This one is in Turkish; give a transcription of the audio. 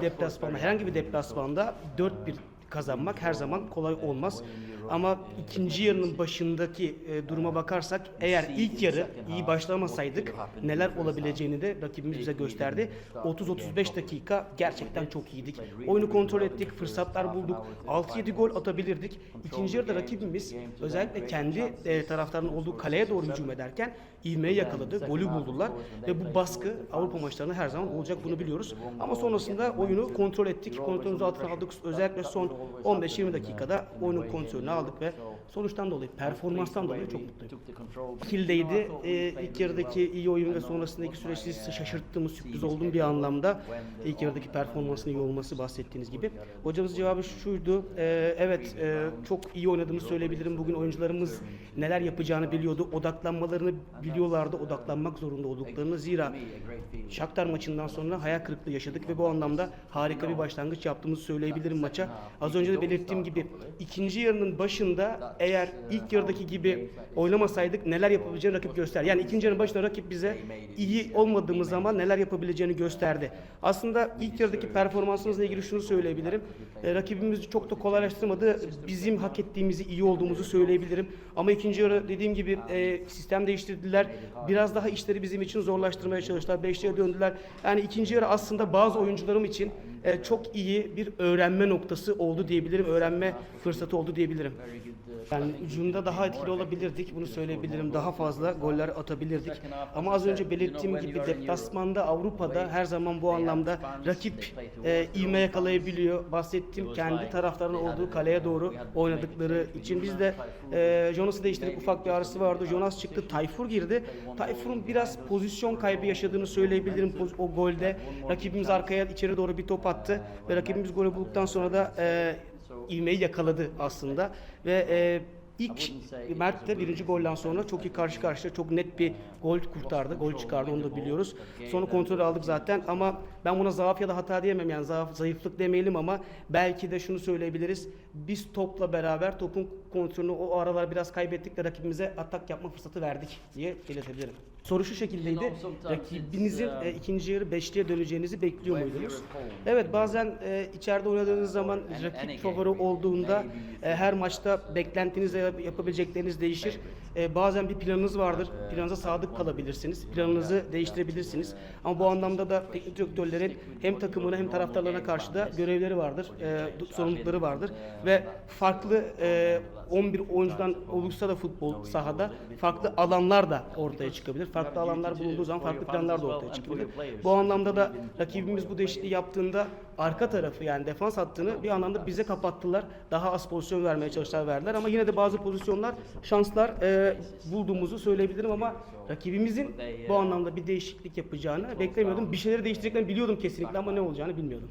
deplasmanda, herhangi bir deplasmanda 4-1 kazanmak her zaman kolay olmaz. Ama ikinci yarının başındaki e, duruma bakarsak eğer ilk yarı iyi başlamasaydık neler olabileceğini de rakibimiz bize gösterdi. 30-35 dakika gerçekten çok iyiydik. Oyunu kontrol ettik, fırsatlar bulduk. 6-7 gol atabilirdik. İkinci yarıda rakibimiz özellikle kendi e, taraftarının olduğu kaleye doğru hücum ederken ivmeyi yakaladı, golü buldular ve bu baskı Avrupa maçlarında her zaman olacak bunu biliyoruz. Ama sonrasında oyunu kontrol ettik, kontrolümüzü altına aldık. Özellikle son 15-20 dakikada oyunun kontrolünü aldık ve sonuçtan dolayı, performanstan dolayı çok mutluyum. Kildeydi. Ee, ilk yarıdaki iyi oyun ve sonrasındaki süreçte şaşırttığımız sürpriz oldum bir anlamda. İlk yarıdaki performansının iyi olması bahsettiğiniz gibi. Hocamız cevabı şuydu. Ee, evet e, çok iyi oynadığımızı söyleyebilirim. Bugün oyuncularımız neler yapacağını biliyordu. Odaklanmalarını biliyorlardı. Odaklanmak zorunda olduklarını. Zira Shakhtar maçından sonra hayal kırıklığı yaşadık ve bu anlamda harika bir başlangıç yaptığımızı söyleyebilirim maça. Az önce de belirttiğim gibi ikinci yarının başında eğer ilk yarıdaki gibi oynamasaydık neler yapabileceğini rakip göster. Yani ikinci yarının başında rakip bize iyi olmadığımız zaman neler yapabileceğini gösterdi. Aslında ilk yarıdaki performansımızla ilgili şunu söyleyebilirim. E, rakibimizi çok da kolaylaştırmadı. Bizim hak ettiğimizi iyi olduğumuzu söyleyebilirim. Ama ikinci yarı dediğim gibi e, sistem değiştirdiler. Biraz daha işleri bizim için zorlaştırmaya çalıştılar. Beşliğe döndüler. Yani ikinci yarı aslında bazı oyuncularım için e, çok iyi bir öğrenme noktası oldu diyebilirim. Öğrenme fırsatı oldu diyebilirim. Yani hücumda daha etkili olabilirdik. Bunu söyleyebilirim. Daha fazla goller atabilirdik. Ama az önce belirttiğim gibi deplasmanda Avrupa'da her zaman bu anlamda rakip e, ivme yakalayabiliyor. Bahsettiğim kendi taraftarın olduğu kaleye doğru oynadıkları için biz de e, Jonas'ı değiştirip ufak bir arası vardı. Jonas çıktı. Tayfur girdi. Tayfur'un biraz pozisyon kaybı yaşadığını söyleyebilirim o golde. Rakibimiz arkaya içeri doğru bir top attı ve rakibimiz golü bulduktan sonra da e, ivmeyi yakaladı aslında ve e, ilk Mert de birinci golden sonra çok iyi karşı karşıya çok net bir gol kurtardı. Gol çıkardı onu da biliyoruz. Sonra kontrol aldık zaten ama ben buna zaaf ya da hata diyemem yani zaaf, zayıflık demeyelim ama belki de şunu söyleyebiliriz. Biz topla beraber topun kontrolünü o aralar biraz kaybettik de rakibimize atak yapma fırsatı verdik diye belirtebilirim. Soru şu şekildeydi. Rakibinizin e, ikinci yarı beşliğe döneceğinizi bekliyor muydunuz? Evet bazen e, içeride oynadığınız zaman rakip favori olduğunda e, her maçta beklentinizle yap- yapabilecekleriniz değişir. E, bazen bir planınız vardır. Planınıza sadık kalabilirsiniz. Planınızı değiştirebilirsiniz. Ama bu anlamda da teknik direktörlerin hem takımına hem taraftarlarına karşı da görevleri vardır. E, sorumlulukları vardır. Ve farklı e, 11 oyuncudan olursa da futbol sahada farklı alanlar da ortaya çıkabilir. Farklı alanlar bulunduğu zaman farklı planlar da ortaya çıkabilir. Bu anlamda da rakibimiz bu değişikliği yaptığında arka tarafı yani defans hattını bir anlamda bize kapattılar. Daha az pozisyon vermeye çalıştılar verdiler ama yine de bazı pozisyonlar şanslar e, bulduğumuzu söyleyebilirim ama rakibimizin bu anlamda bir değişiklik yapacağını beklemiyordum. Bir şeyleri değiştireceklerini biliyordum kesinlikle ama ne olacağını bilmiyordum.